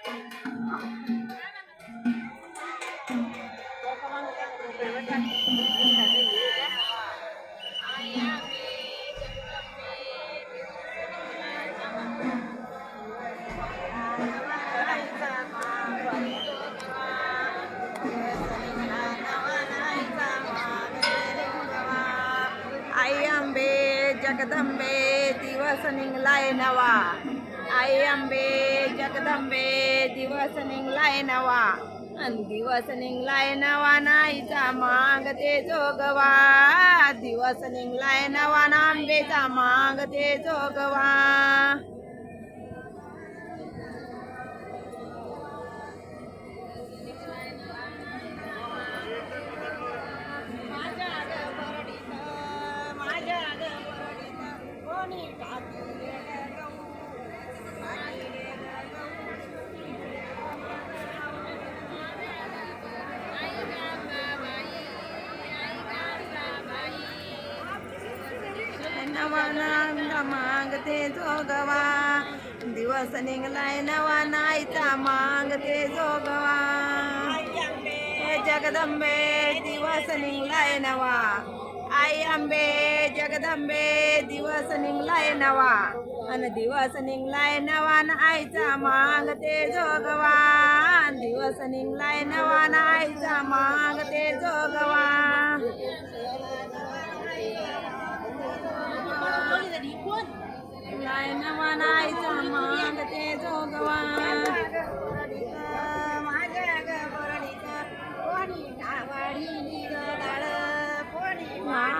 आई आंबे जगदंबे दिवस निघलाय नवा आई आंबे जगदंबे दिवस निघलाय नवा. अन दिवस निघलाय नवा नाईचा मागते जोगवा. दिवस निघलाय नवा नांबेचा मागते ते जोगवा. नवा नांदा मागते जोगवा. दिवस निघलाय नवा नाईचा मागते जोगवा. हे जगदंबे दिवस निघलाय नवा. आई आंबे जगदंबे दिवस निघलाय नवा. अन दिवस निघलाय नवा न आईचा मागते जोगवा. दिवस निघलाय नवा न आईचा मागते जोगवा.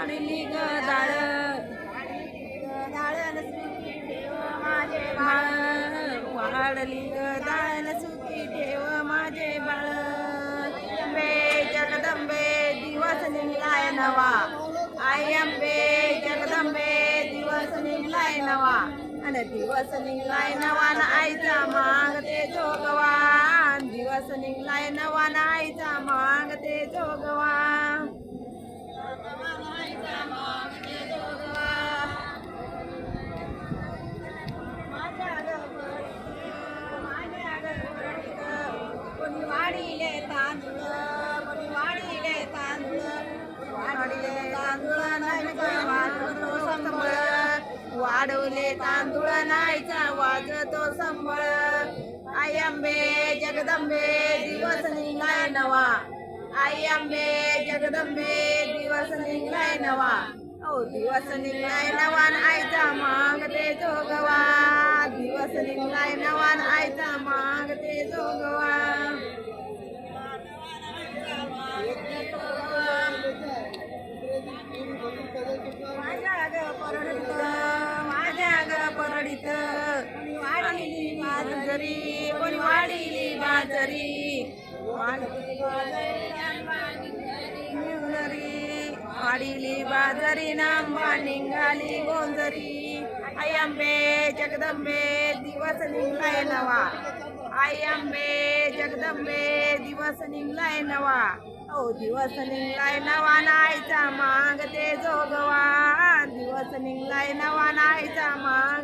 कोणी वाढली गदाळ माझे वाढली गदाळण सुखी ठेव माझे बाळ. अंबे जगदंबे दिवस निघलाय नवा. आई अंबे जगदंबे दिवस निघलाय नवा. आणि दिवस निघलाय नवा ना आईचा मागते जोगवा. दिवस निघलाय नवा आईचा माग वाढवले तांदूळ नाहीचा वाजतो संबळ आई आंबे जगदंबे दिवस निघाय नवा. आई आंबे जगदंबे दिवस निघाय नवा. ओ दिवस निघलाय नवान आयचा मागते जोगवा. दिवस निघलाय नवान आयचा मागते जोगवा. वाढली बाजरी कोणी वाढली बाजरी मिळरी वाढली बाजरी नांबा निघाली गोंजरी आई आंबे जगदंबे दिवस निघलाय नवा आई आंबे जगदंबे दिवस निघलाय नवा ओ दिवस निघलाय नवा नाईचा मागते जोगवा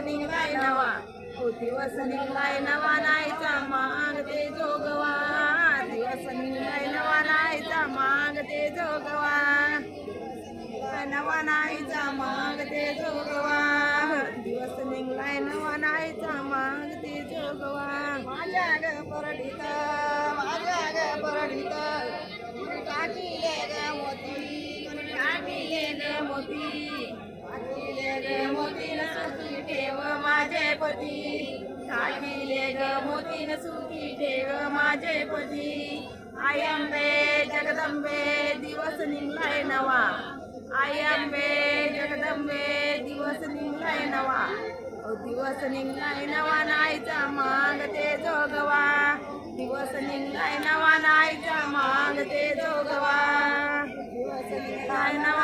दिवस निघलाय नवा ओ दिवस निघलाय नवा नायचा मागते जोगवा दिवस निघलाय नवा नायचा मागते जोगवा नवा नायचा मागते जोगवा दिवस निघलाय नवा नायचा मागते जोगवा माझ्या ग परडित माझ्या ग परडित टाकीले ग मोती टाकीले ग मोती माझे पती टाकीले ग मोती न सुखी ठेव माझे पती. आई आंबे जगदंबे दिवस निघलाय नवा. आई आंबे जगदंबे दिवस निघलाय नवा. दिवस निघलाय नवा नाहीचा मागते जोगवा. दिवस निघलाय नवा नाहीचा मागते जोगवा. दिवस निघलाय नवा